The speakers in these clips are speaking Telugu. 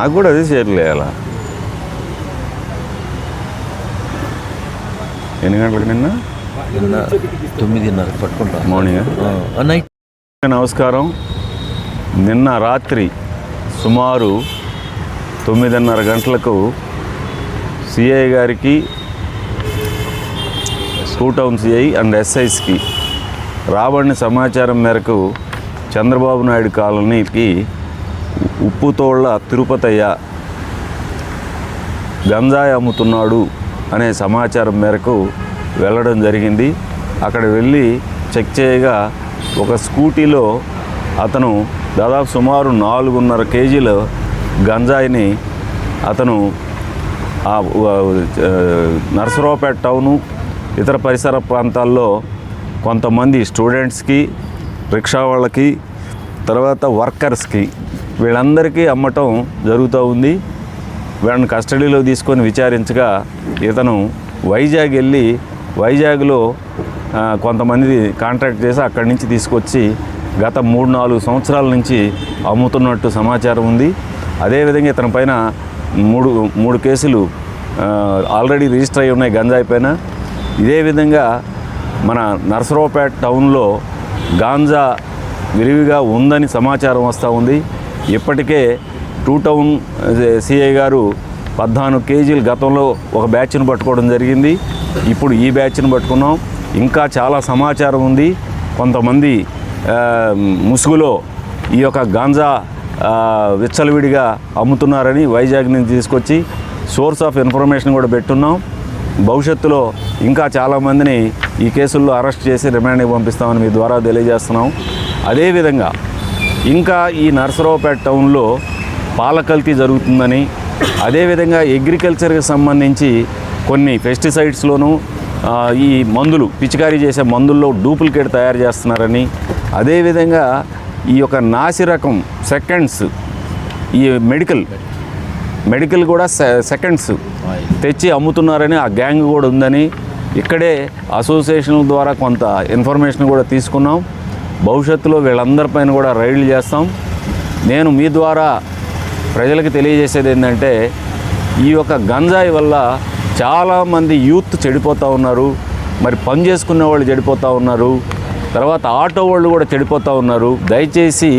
నాకు కూడా అదే షేర్లు వేయాలా? ఎన్ని గంటలకు నిన్న? నిన్న తొమ్మిదిన్నర పట్టుకుంటా మార్నింగ్? నైట్ నమస్కారం. నిన్న రాత్రి సుమారు తొమ్మిదిన్నర గంటలకు సిఐ గారికి టూ టౌన్ సిఐ అండ్ ఎస్ఐస్కి రాబడిన సమాచారం మేరకు చంద్రబాబు నాయుడు కాలనీకి ఉప్పుతోళ్ళ తిరుపతయ్య గంజాయి అమ్ముతున్నాడు అనే సమాచారం మేరకు వెళ్ళడం జరిగింది. అక్కడ వెళ్ళి చెక్ చేయగా ఒక స్కూటీలో అతను దాదాపు సుమారు నాలుగున్నర కేజీల గంజాయిని అతను నర్సరావుపేట టౌను ఇతర పరిసర ప్రాంతాల్లో కొంతమంది స్టూడెంట్స్కి రిక్షా వాళ్ళకి తర్వాత వర్కర్స్కి వీళ్ళందరికీ అమ్మటం జరుగుతూ ఉంది. వీళ్ళని కస్టడీలో తీసుకొని విచారించగా ఇతను వైజాగ్ వెళ్ళి వైజాగ్లో కొంతమంది కాంట్రాక్ట్ చేసి అక్కడి నుంచి తీసుకొచ్చి గత మూడు నాలుగు సంవత్సరాల నుంచి అమ్ముతున్నట్టు సమాచారం ఉంది. అదేవిధంగా ఇతని పైన మూడు మూడు కేసులు ఆల్రెడీ రిజిస్టర్ అయి ఉన్నాయి గంజాయి పైన. ఇదే విధంగా మన నర్సరావుపేట టౌన్లో గాంజా విరివిగా ఉందని సమాచారం వస్తూ ఉంది. ఇప్పటికే టూ టౌన్ సిఐ గారు పద్నాలుగు కేజీలు గతంలో ఒక బ్యాచ్ను పట్టుకోవడం జరిగింది. ఇప్పుడు ఈ బ్యాచ్ను పట్టుకున్నాం. ఇంకా చాలా సమాచారం ఉంది. కొంతమంది ముసుగులో ఈ యొక్క గాంజా విచ్చలవిడిగా అమ్ముతున్నారని వైజాగ్ నుంచి తీసుకొచ్చి సోర్స్ ఆఫ్ ఇన్ఫర్మేషన్ కూడా పెట్టున్నాం. భవిష్యత్తులో ఇంకా చాలామందిని ఈ కేసుల్లో అరెస్ట్ చేసి రిమాండ్కి పంపిస్తామని మీ ద్వారా తెలియజేస్తున్నాం. అదేవిధంగా ఇంకా ఈ నరసరావుపేట టౌన్లో పాల కల్తీ జరుగుతుందని అదేవిధంగా అగ్రికల్చర్కి సంబంధించి కొన్ని పెస్టిసైడ్స్లోనూ ఈ మందులు పిచికారీ చేసే మందుల్లో డూప్లికేట్ తయారు చేస్తున్నారని అదేవిధంగా ఈ యొక్క నాసి రకం సెకండ్స్ ఈ మెడికల్ మెడికల్ కూడా సె- సెకండ్స్ తెచ్చి అమ్ముతున్నారని ఆ గ్యాంగ్ కూడా ఉందని ఇక్కడే అసోసియేషన్ ద్వారా కొంత ఇన్ఫర్మేషన్ కూడా తీసుకున్నాం. భవిష్యత్తులో వీళ్ళందరిపైన కూడా రైడ్లు చేస్తాం. నేను మీ ద్వారా ప్రజలకు తెలియజేసేది ఏంటంటే ఈ యొక్క గంజాయి వల్ల చాలామంది యూత్ చెడిపోతూ ఉన్నారు. మరి పని చేసుకునే వాళ్ళు చెడిపోతూ ఉన్నారు. తర్వాత ఆటో వాళ్ళు కూడా చెడిపోతూ ఉన్నారు. దయచేసి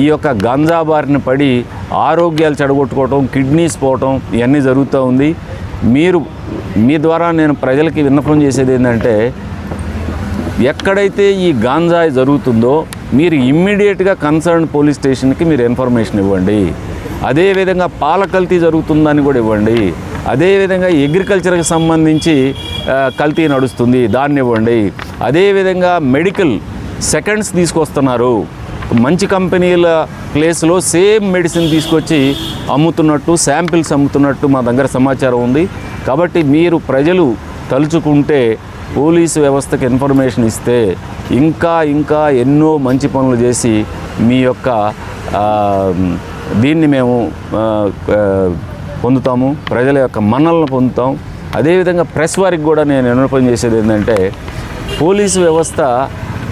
ఈ యొక్క గంజా బారిన పడి ఆరోగ్యాలు చెడగొట్టుకోవటం కిడ్నీస్ పోవటం ఇవన్నీ జరుగుతూ ఉంది. మీరు మీ ద్వారా నేను ప్రజలకి విన్నపం చేసేది ఏంటంటే ఎక్కడైతే ఈ గాంజాయి జరుగుతుందో మీరు ఇమ్మీడియట్గా కన్సర్న్ పోలీస్ స్టేషన్కి మీరు ఇన్ఫర్మేషన్ ఇవ్వండి. అదేవిధంగా పాల కల్తీ జరుగుతుందని కూడా ఇవ్వండి. అదేవిధంగా అగ్రికల్చర్కి సంబంధించి కల్తీ నడుస్తుంది దాన్ని ఇవ్వండి. అదేవిధంగా మెడికల్ సెకండ్స్ తీసుకొస్తున్నారు. మంచి కంపెనీల ప్లేస్లో సేమ్ మెడిసిన్ తీసుకొచ్చి అమ్ముతున్నట్టు శాంపిల్స్ అమ్ముతున్నట్టు మా దగ్గర సమాచారం ఉంది. కాబట్టి మీరు ప్రజలు తలుచుకుంటే పోలీసు వ్యవస్థకి ఇన్ఫర్మేషన్ ఇస్తే ఇంకా ఇంకా ఎన్నో మంచి పనులు చేసి మీ యొక్క దీన్ని మేము పొందుతాము ప్రజల యొక్క మన్నలను పొందుతాం. అదేవిధంగా ప్రెస్ వారికి కూడా నేను వినపం చేసేది ఏంటంటే పోలీసు వ్యవస్థ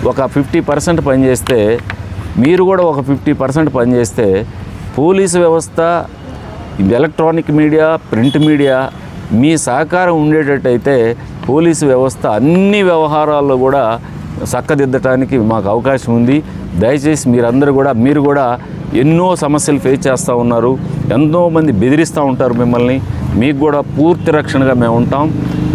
ఒక ఫిఫ్టీ పర్సెంట్ పనిచేస్తే మీరు కూడా ఒక ఫిఫ్టీ పర్సెంట్ పనిచేస్తే పోలీసు వ్యవస్థ ఎలక్ట్రానిక్ మీడియా ప్రింట్ మీడియా మీ సహకారం ఉండేటట్టయితే పోలీసు వ్యవస్థ అన్ని వ్యవహారాల్లో కూడా చక్కదిద్దటానికి మాకు అవకాశం ఉంది. దయచేసి మీరందరూ కూడా మీరు కూడా ఎన్నో సమస్యలు ఫేస్ చేస్తూ ఉన్నారు. ఎంతోమంది బెదిరిస్తూ ఉంటారు మిమ్మల్ని. మీకు కూడా పూర్తి రక్షణగా మేము ఉంటాం.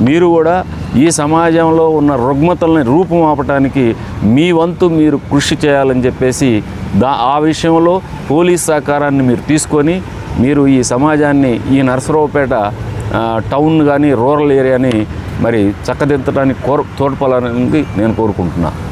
మీరు కూడా ఈ సమాజంలో ఉన్న రుగ్మతల్ని రూపుమాపటానికి మీ వంతు మీరు కృషి చేయాలని చెప్పేసి దా ఆ విషయంలో పోలీస్ సహకారాన్ని మీరు తీసుకొని మీరు ఈ సమాజాన్ని ఈ నరసరావుపేట టౌన్ కానీ రూరల్ ఏరియాని మరి చక్కదిద్దడానికి కోర తోడ్పడాలని నేను కోరుకుంటున్నాను